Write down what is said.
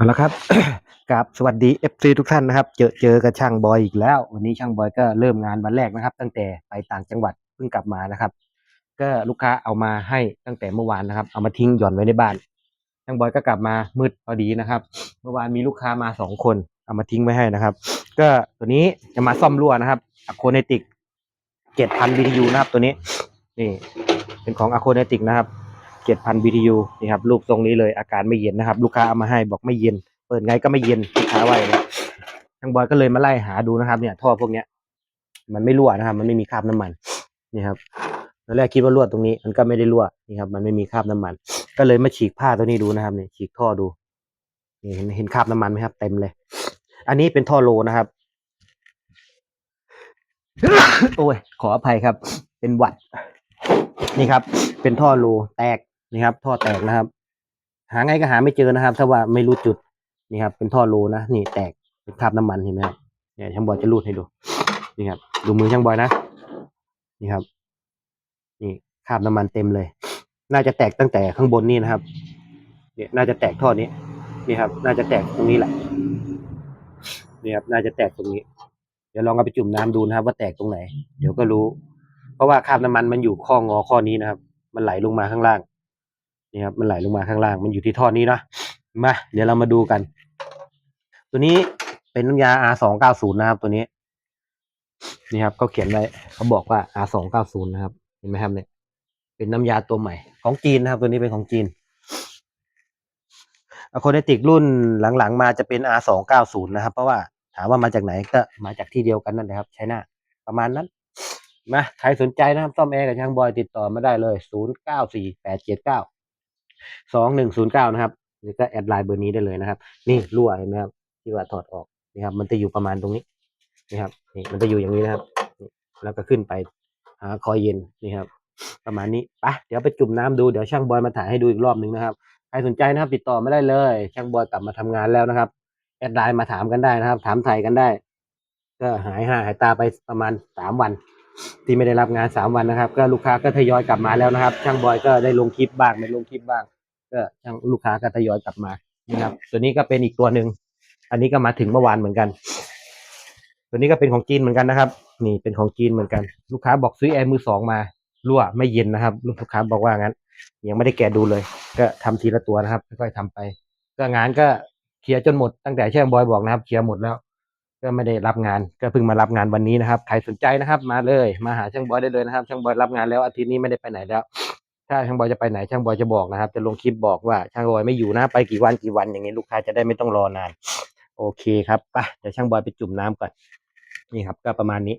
เอาละครับกับสวัสดี FC ทุกท่านนะครับ เจอเจอกับช่างบอยอีกแล้ว วันนี้ช่างบอยก็เริ่มงานวันแรกนะครับ ตั้งแต่ไปต่างจังหวัดเพิ่งกลับมานะครับ ก็ลูกค้าเอามาให้ตั้งแต่เมื่อวานนะครับ เอามาทิ้งหย่อนไว้ในบ้าน ช่างบอยก็กลับมามืดพอดีนะครับ เมื่อวานมีลูกค้ามาสองคนเอามาทิ้งไว้ให้นะครับ ก็ตัวนี้จะมาซ่อมรั่วนะครับอะโคเนติก7,000 BTU นะครับตัวนี้นี่เป็นของอะโคเนติกนะครับ 7,000 BTU นี่ครับรูปทรงนี้เลยอาการไม่เย็นนะครับ ลูกค้าเอามาให้บอกไม่เย็น เปิดไงก็ไม่เย็นลูกค้าว่าอย่างนี้ทางบอยก็เลยมาไล่หาดูนะครับ เนี่ยท่อพวกเนี้ย มันไม่รั่วนะครับ มันไม่มีคราบน้ำมันนี่ครับตอนแรกคิดว่ารั่วตรงนี้มันก็ไม่ได้รั่วนี่ครับ มันไม่มีคราบน้ำมัน ก็เลยมาฉีกผ้าตัวนี้ดูนะครับเนี่ยฉีกท่อดูนี่เห็นเห็นคราบน้ำมันไหมครับ เต็มเลย อันนี้เป็นท่อโลนะครับโอ้ยขออภัยครับ เป็นหวัดนี่ครับ เป็นท่อรูแตก นี่ครับ ท่อแตกนะครับ หาไงก็หาไม่เจอนะครับ ถ้าว่าไม่รู้จุดนี่ครับ เป็นท่อรูนะนี่แตกเป็นคราบน้ำมันเห็นไหมครับเนี่ยช่างบอยจะรูดให้ดูนี่ครับ ดูมือช่างบอยนะนี่ครับ นี่คราบน้ำมันเต็มเลย น่าจะแตกตั้งแต่ข้างบนนี่นะครับเนี่ยน่าจะแตกท่อนี้นี่ครับ น่าจะแตกตรงนี้แหละนี่ครับน่าจะแตกตรงนี้เดี๋ยวลองเอาไปจุ่มน้ำดูนะครับ ว่าแตกตรงไหน เดี๋ยวก็รู้ เพราะว่าคราบน้ำมันมันอยู่ข้องอข้อนี้นะครับ มันไหลลงมาข้างล่าง นี่ครับมันไหลลงมาข้างล่างมันอยู่ที่ท่อนี้นะมาเดี๋ยวเรามาดูกัน ตัวนี้เป็นน้ำยา R สองเก้าศูนย์นะครับ ตัวนี้ นี่ครับเขาเขียนไว้เขาบอกว่า R สองเก้าศูนย์นะครับ เห็นไหมครับเนี่ยเป็นน้ำยาตัวใหม่ ของจีนนะครับ ตัวนี้เป็นของจีนอะโคเนติกรุ่นหลังๆ มาจะเป็น R สองเก้าศูนย์นะครับ เพราะว่าถามว่ามาจากไหนก็มาจากที่เดียวกันนั่นแหละครับใช้หน้าประมาณนั้นมาใครสนใจนะครับซ่อมแอร์กับช่างบอยติดต่อมาได้เลย 0 9 4 8 7 9 2 1 0 9นย์เก้านะครับหรือก็แอดไลน์เบอร์นี้ได้เลยนะครับ นี่รั่วเห็นไหมครับที่ว่าถอดออกนี่ครับ มันจะอยู่ประมาณตรงนี้นี่ครับนี่มันจะอยู่อย่างนี้นะครับ แล้วก็ขึ้นไปหาคอยเย็นนี่ครับ ประมาณนี้ไปเดี๋ยวไปจุ่มน้ำดูเดี๋ยวช่างบอยมาถ่ายให้ดูอีกรอบหนึ่งนะครับใครสนใจนะครับ ติดต่อไมาได้เลย ช่างบอยกลับมาทำงานแล้วนะครับแอดไลน์มาถามกันได้นะครับ ถามไทยกันได้ ก็หายหาหายตาไปประมาณสามวัน ที่ไม่ได้รับงานสามวันนะครับ ก็ลูกค้าก็ทยอยกลับมาแล้วนะครับ ช่างบอยก็ได้ลงคลิปบ้างไม่ลงคลิปบ้าง ก็ช่างลูกค้าก็ทยอยกลับมานะครับ ตัวนี้ก็เป็นอีกตัวหนึ่งอันนี้ก็มาถึงเมื่อวานเหมือนกัน ตัวนี้ก็เป็นของจีนเหมือนกันนะครับ นี่เป็นของจีนเหมือนกัน ลูกค้าบอกซื้อแอร์มือสองมารั่วไม่เย็นนะครับ ลูกค้าบอกว่างั้น ยังไม่ได้แกะดูเลย ก็ทำทีละตัวนะครับค่อยๆทำไป ก็งานก็เคลียร์จนหมดตั้งแต่ช่างบอยบอกนะครับเคลียร์หมดแล้ว ก็ไม่ได้รับงานก็เพิ่งมารับงานวันนี้นะครับใครสนใจนะครับมาเลย มาหาช่างบอยได้เลยนะครับ ช่างบอยรับงานแล้วอาทิตย์นี้ไม่ได้ไปไหนแล้ว ถ้าช่างบอยจะไปไหนช่างบอยจะบอกนะครับ จะลงคลิปบอกว่าช่างบอยไม่อยู่นะไปกี่วันกี่วันอย่างนี้ลูกค้าจะได้ไม่ต้องรอนาน โอเคครับไปเดี๋ยวช่างบอยไปจุ่มน้ำก่อนนี่ครับ ก็ประมาณนี้